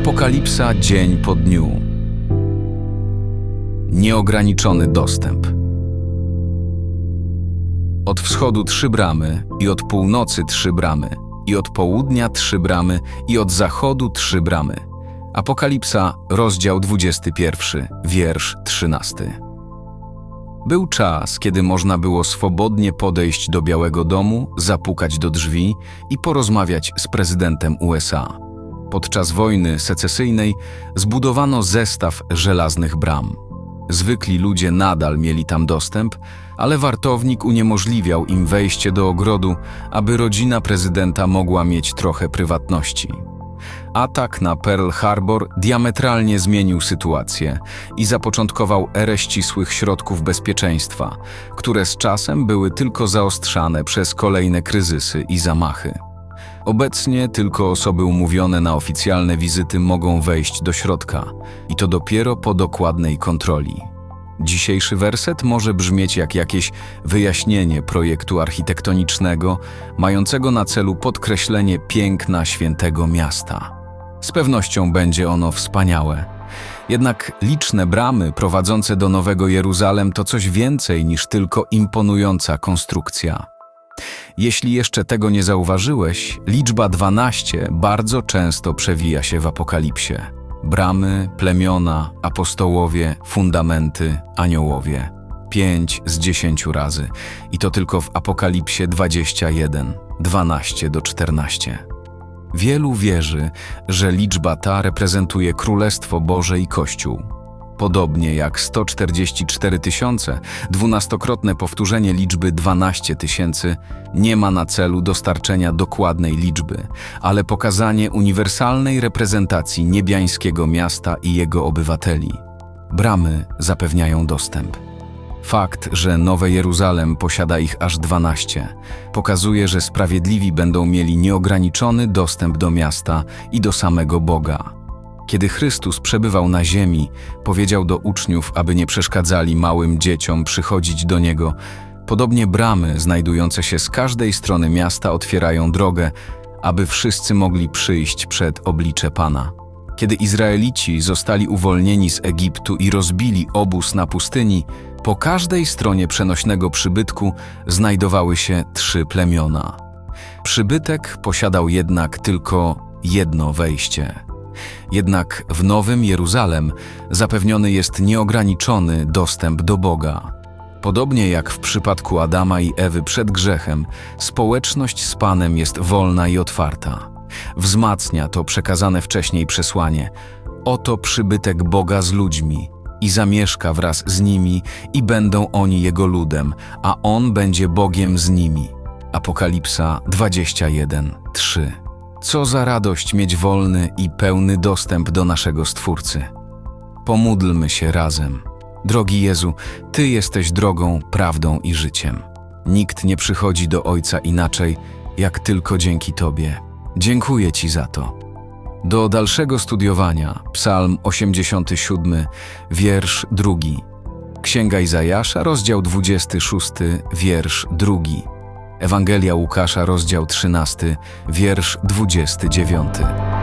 Apokalipsa dzień po dniu. Nieograniczony dostęp. Od wschodu trzy bramy, i od północy trzy bramy, i od południa trzy bramy, i od zachodu trzy bramy. Apokalipsa, rozdział 21, wiersz 13. Był czas, kiedy można było swobodnie podejść do Białego Domu, zapukać do drzwi i porozmawiać z prezydentem USA. Podczas wojny secesyjnej zbudowano zestaw żelaznych bram. Zwykli ludzie nadal mieli tam dostęp, ale wartownik uniemożliwiał im wejście do ogrodu, aby rodzina prezydenta mogła mieć trochę prywatności. Atak na Pearl Harbor diametralnie zmienił sytuację i zapoczątkował erę ścisłych środków bezpieczeństwa, które z czasem były tylko zaostrzane przez kolejne kryzysy i zamachy. Obecnie tylko osoby umówione na oficjalne wizyty mogą wejść do środka i to dopiero po dokładnej kontroli. Dzisiejszy werset może brzmieć jak jakieś wyjaśnienie projektu architektonicznego mającego na celu podkreślenie piękna świętego miasta. Z pewnością będzie ono wspaniałe. Jednak liczne bramy prowadzące do Nowego Jeruzalem to coś więcej niż tylko imponująca konstrukcja. Jeśli jeszcze tego nie zauważyłeś, liczba 12 bardzo często przewija się w Apokalipsie. Bramy, plemiona, apostołowie, fundamenty, aniołowie. 5 z 10 razy. I to tylko w Apokalipsie 21, 12 do 14. Wielu wierzy, że liczba ta reprezentuje Królestwo Boże i Kościół. Podobnie jak 144 tysiące, dwunastokrotne powtórzenie liczby 12 tysięcy nie ma na celu dostarczenia dokładnej liczby, ale pokazanie uniwersalnej reprezentacji niebiańskiego miasta i jego obywateli. Bramy zapewniają dostęp. Fakt, że Nowe Jeruzalem posiada ich aż 12, pokazuje, że sprawiedliwi będą mieli nieograniczony dostęp do miasta i do samego Boga. Kiedy Chrystus przebywał na ziemi, powiedział do uczniów, aby nie przeszkadzali małym dzieciom przychodzić do Niego. Podobnie bramy znajdujące się z każdej strony miasta otwierają drogę, aby wszyscy mogli przyjść przed oblicze Pana. Kiedy Izraelici zostali uwolnieni z Egiptu i rozbili obóz na pustyni, po każdej stronie przenośnego przybytku znajdowały się trzy plemiona. Przybytek posiadał jednak tylko jedno wejście. Jednak w Nowym Jeruzalem zapewniony jest nieograniczony dostęp do Boga. Podobnie jak w przypadku Adama i Ewy przed grzechem, społeczność z Panem jest wolna i otwarta. Wzmacnia to przekazane wcześniej przesłanie: Oto przybytek Boga z ludźmi i zamieszka wraz z nimi i będą oni Jego ludem, a On będzie Bogiem z nimi. Apokalipsa 21, 3 Co za radość mieć wolny i pełny dostęp do naszego Stwórcy. Pomódlmy się razem. Drogi Jezu, Ty jesteś drogą, prawdą i życiem. Nikt nie przychodzi do Ojca inaczej, jak tylko dzięki Tobie. Dziękuję Ci za to. Do dalszego studiowania Psalm 87, wiersz 2. Księga Izajasza, rozdział 26, wiersz 2. Ewangelia Łukasza, rozdział 13, wiersz 29.